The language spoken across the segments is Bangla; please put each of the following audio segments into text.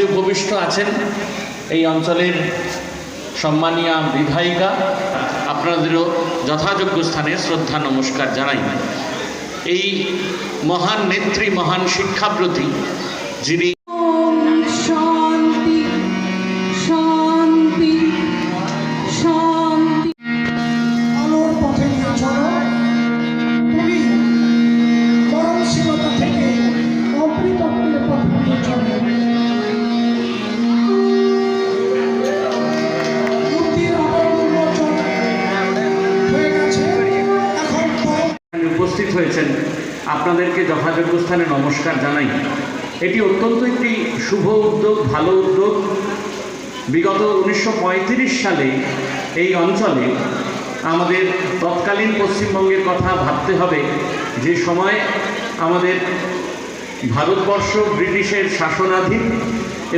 মঞ্চে উপবিষ্ট আছেন এই অঞ্চলের সম্মানীয় বিধায়িকা, আপনাদেরও যথাযোগ্য স্থানে শ্রদ্ধা, নমস্কার জানাই। এই মহান নেত্রী, মহান শিক্ষাব্রতী যিনি আপনাদেরকে যথাযোগ্য স্থানে নমস্কার জানাই। এটি অত্যন্ত একটি শুভ উদ্যোগ, ভালো উদ্যোগ। বিগত উনিশশো পঁয়ত্রিশ সালে এই অঞ্চলে আমাদের তৎকালীন পশ্চিমবঙ্গের কথা ভাবতে হবে যে সময় আমাদের ভারতবর্ষ ব্রিটিশের শাসনাধীন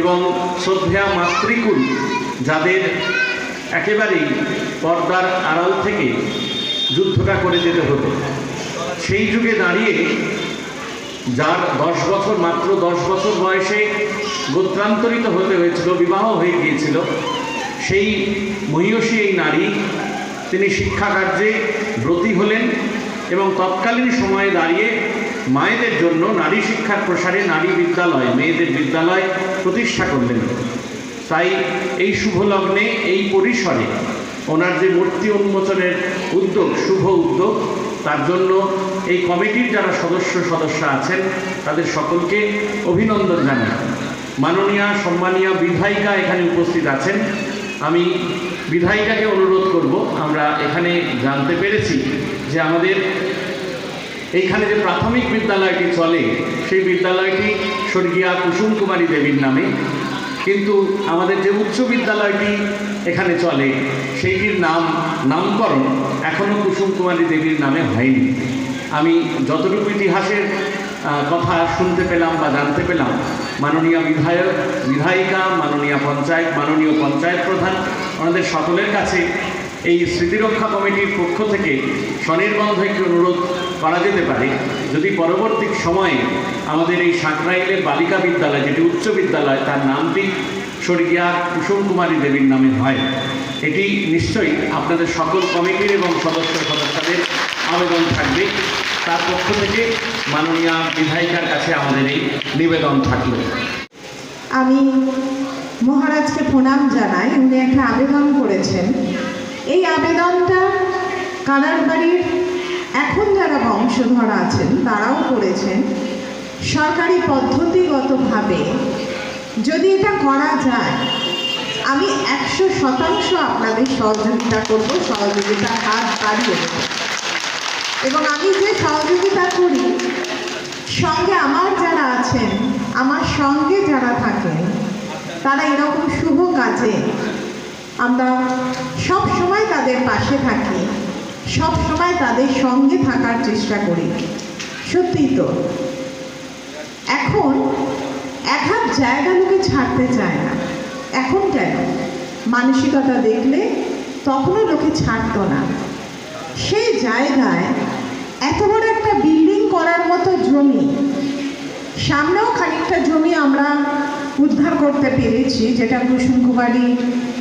এবং শ্রদ্ধেয়া মাতৃকুল যাদের একেবারেই পর্দার আড়াল থেকে যুদ্ধটা করে যেতে হতো। সেই যুগে দাঁড়িয়ে যার দশ বছর, মাত্র দশ বছর বয়সে গোত্রান্তরিত হতে হয়েছিল, বিবাহ হয়ে গিয়েছিল, সেই মহিয়সী এই নারী তিনি শিক্ষা কার্যে ব্রতী হলেন এবং তৎকালীন সময়ে দাঁড়িয়ে মায়েদের জন্য নারী শিক্ষার প্রসারে নারী বিদ্যালয়, মেয়েদের বিদ্যালয় প্রতিষ্ঠা করলেন। তাই এই শুভ লগ্নে এই পরিসরে ওনার যে মূর্তি উন্মোচনের উদ্যোগ, শুভ উদ্যোগ, তার জন্য এই কমিটির যারা সদস্য সদস্য আছেন, তাদের সকলকে অভিনন্দন জানাই। মাননীয়া, সম্মানীয় বিধায়িকা এখানে উপস্থিত আছেন। আমি বিধায়িকাকে অনুরোধ করব, আমরা এখানে জানতে পেরেছি যে আমাদের এইখানে যে প্রাথমিক বিদ্যালয়টি চলে, সেই বিদ্যালয়টি স্বর্গীয়া কুসুম কুমারী দেবীর নামে। কিন্তু আমাদের যে উচ্চ বিদ্যালয়টি এখানে চলে, সেইটির নাম, নামকরণ এখনও কুসুম কুমারী দেবীর নামে হয়নি। আমি যতটুকু ইতিহাসের কথা শুনতে পেলাম বা জানতে পেলাম, মাননীয় বিধায়ক, বিধায়িকা, মাননীয় পঞ্চায়েত মাননীয় পঞ্চায়েত প্রধান আমাদের সকলের কাছে এই স্মৃতিরক্ষা কমিটির পক্ষ থেকে স্বনির্বন্ধ একটি অনুরোধ করা যেতে পারে। যদি পরবর্তী সময়ে আমাদের এই সাঁকরাইলের বালিকা বিদ্যালয়, যেটি উচ্চ বিদ্যালয়, তার নামটি স্বর্গীয়া কুসুম কুমারী দেবীর নামে হয়, এটি নিশ্চয়ই আপনাদের সকল কমিটির এবং সদস্য সদস্যদের আবেদন থাকবে। তার পক্ষ থেকে মাননীয় বিধায়িকার কাছে আমাদের এই নিবেদন থাকল। আমি মহারাজকে প্রণাম জানাই, উনি একটা আবেদন করেছেন। এই আবেদনটা কানার বাড়ির এখন যারা বংশধর আছেন, তারাও করেছেন। সরকারি পদ্ধতিগতভাবে যদি এটা করা যায়, আমি একশো শতাংশ আপনাদের সহযোগিতা করব সহযোগিতা হাত বাড়িয়ে এবং আমি যে সহযোগিতা করি, সঙ্গে আমার যারা আছেন, আমার সঙ্গে যারা থাকেন, তারা এরকম শুভ কাজে আমরা সব সময় তাদের পাশে থাকি, সব সময় তাদের সঙ্গে থাকার চেষ্টা করি। সত্যিই তো। এখন এক হাত জায়গা লোকে ছাড়তে চায় না। এখন কেন? মানসিকতা দেখলে তখনও লোকে ছাড়তো না। সেই জায়গায় এত বড় একটা বিল্ডিং করার মতো জমি, সামনেও খানিকটা জমি আমরা উদ্ধার করতে পেরেছি, যেটা কুসুম কুমারী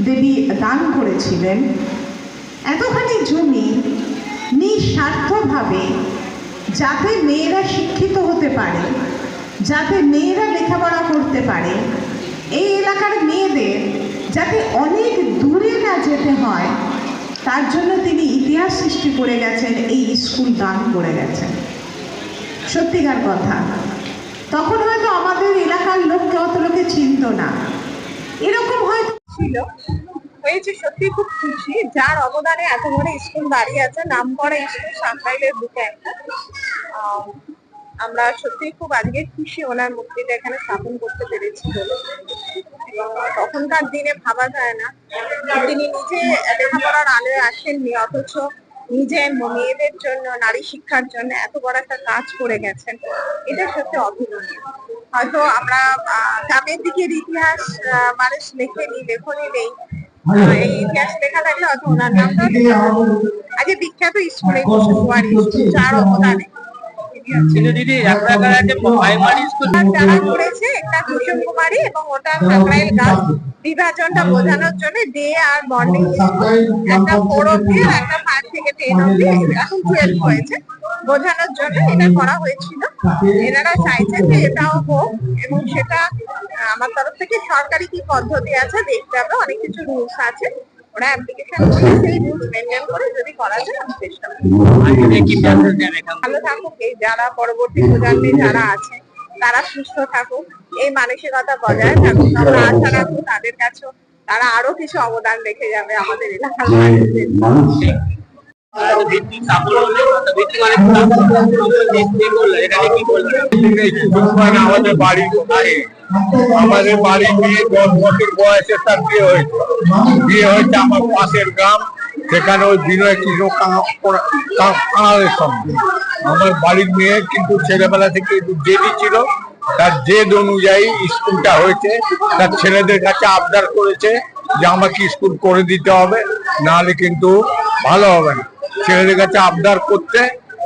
দেবী দান করেছিলেন। এতখানি জমি নিঃস্বার্থভাবে যাতে মেয়েরা শিক্ষিত হতে পারে, যাতে মেয়েরা লেখাপড়া করতে পারে, এই এলাকার মেয়েদের যাতে অনেক দূরে না যেতে হয় তার জন্য তিনি ইতিহাস সৃষ্টি করে গেছেন, এই স্কুল দান করে গেছেন। সত্যিকার কথা। তখন হয়তো আমাদের এলাকার লোককে অত লোকে চিনত না। এরকম হয়তো ছিল। হয়েছে সত্যি খুব খুশি, যার অবদানে এত বড় স্কুল দাঁড়িয়ে আছে, নাম করা স্কুল সাঁকরাইলের বুকে একটা। আমরা সত্যি খুব আজকে খুশি, ওনার মূর্তিটা এখানে স্থাপন করতে পেরেছি বলে। এবং তখনকার দিনে ভাবা যায় না। তিনি নিজে লেখাপড়ার আলোয় আসেননি অথচ নিজে মেয়েদের জন্য নারী শিক্ষার জন্য এত বড় একটা কাজ করে গেছেন। এটা সত্যি অতুলনীয়। হয়তো আমরা গ্রামের দিকের ইতিহাস মানুষ লেখেনি লেখনি নেই। এই ইতিহাস লেখা থাকলে হয়তো ওনার নামটা। আজকে বিখ্যাত স্কুলে কুসুমকুমারী যার অবদানে। ছিল দিদি আপনার কাছে প্রাইমারি স্কুল যারা করেছে একটা কুসুম কুমারী এবং ওটা সাকরাইল গার্লস বিভাজনটা বোঝানোর জন্য ডে আর মর্নিং একটা ফোর অব্দি আর একটা ফাইভ থেকে টেন অব্দি এখন টুয়েলভ হয়েছে। বোঝানোর জন্য এটা করা হয়েছিল। এনারা চাইছেন যে এটাও হোক এবং সেটা আমার তরফ থেকে সরকারি কি পদ্ধতি আছে দেখতে হবে অনেক কিছু রুলস আছে। ওরা অ্যাপ্লিকেশন করে রুলস মেনটেন করে যদি করা যায় আমি চেষ্টা করব। ভালো থাকুক এই যারা পরবর্তী প্রজন্মে যারা আছে তারা সুস্থ থাকুক এই মানসিকতা বজায় থাকুক আমরা আশা রাখব তাদের কাছেও তারা আরও কিছু অবদান রেখে যাবে আমাদের এলাকার মানুষদের। মানে আমাদের বাড়ি কোথায় আমাদের বাড়ি বিয়ে দশ বছর বয়সে তার বিয়ে হয়েছে। বিয়ে হয়েছে আমার পাশের গ্রাম সেখানে ওই বিনয় কৃষ্ণ সঙ্গে। আমার বাড়ির মেয়ে কিন্তু ছেলেবেলা থেকে জেদি ছিল। তার জেদ অনুযায়ী স্কুলটা হয়েছে। তার ছেলেদের কাছে আবদার করেছে যে আমাকে স্কুল করে দিতে হবে, নাহলে কিন্তু ভালো হবে না। ছেলেদের কাছে আবদার করতে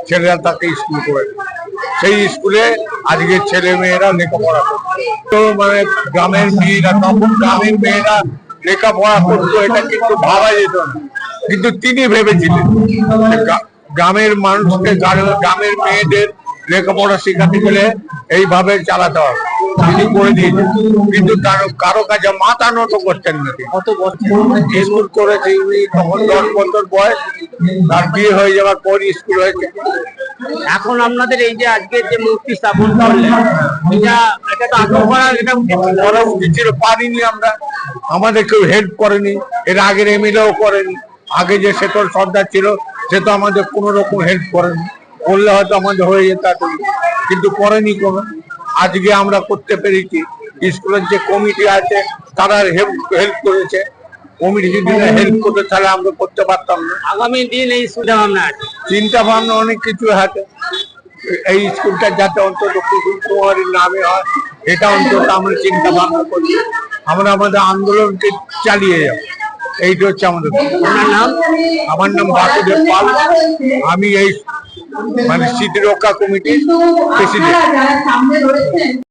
ছেলেরা তাকে স্কুল করে দেবে। সেই স্কুলে আজকে ছেলে মেয়েরা লেখাপড়া তো মানে গ্রামের মেয়েরা, তখন গ্রামের মেয়েরা লেখাপড়া করতো, এটা কিন্তু ভাবা যেত না। কিন্তু তিনি ভেবেছিলেন গ্রামের মানুষকে গ্রামের মেয়েদের লেখাপড়া শেখাতে গেলে এইভাবে চালাতে হবে। তিনি করে দিয়েছেন। কিন্তু তার কারও কাছে মাথা নত করতেন না স্কুল করেছে উনি তখন দশ বছর বয়স। তার বিয়ে হয়ে যাওয়ার পর স্কুল হয়েছে। এখন আপনাদের এই যে আজকে যে মূর্তি স্থাপন করলেন এটা এটা তো আগ্রহ করার এটা করা উচিত ছিল পারিনি আমরা। আমাদের কেউ হেল্প করেনি। এর আগের এমএলএও করেনি। আগে যে শেতল সর্দার ছিল সে তো আমাদের কোনো রকম হেল্প করেনি। করলে হয়তো আমাদের হয়ে যেত। কিন্তু করেনি কোনো। আজকে আমরা করতে পেরেছি। স্কুলের যে কমিটি আছে তারা হেল্প হেল্প করেছে। কমিটি যদি হেল্প করতে তাহলে আমরা করতে পারতাম না। আগামী দিন এই সুবিধা ভাবনা আছে। চিন্তা ভাবনা অনেক কিছু আছে। এই স্কুলটা যাতে অন্তত কুসুম কুমারীর নামে হয় এটা অন্তত আমরা চিন্তা ভাবনা করছি। আমরা আমাদের আন্দোলনকে চালিয়ে যাব। এইটা হচ্ছে আমাদের আপনার নাম? আমার নাম বাসুদেব পাল। আমি এই মানে স্মৃতিরক্ষা কমিটির প্রেসিডেন্ট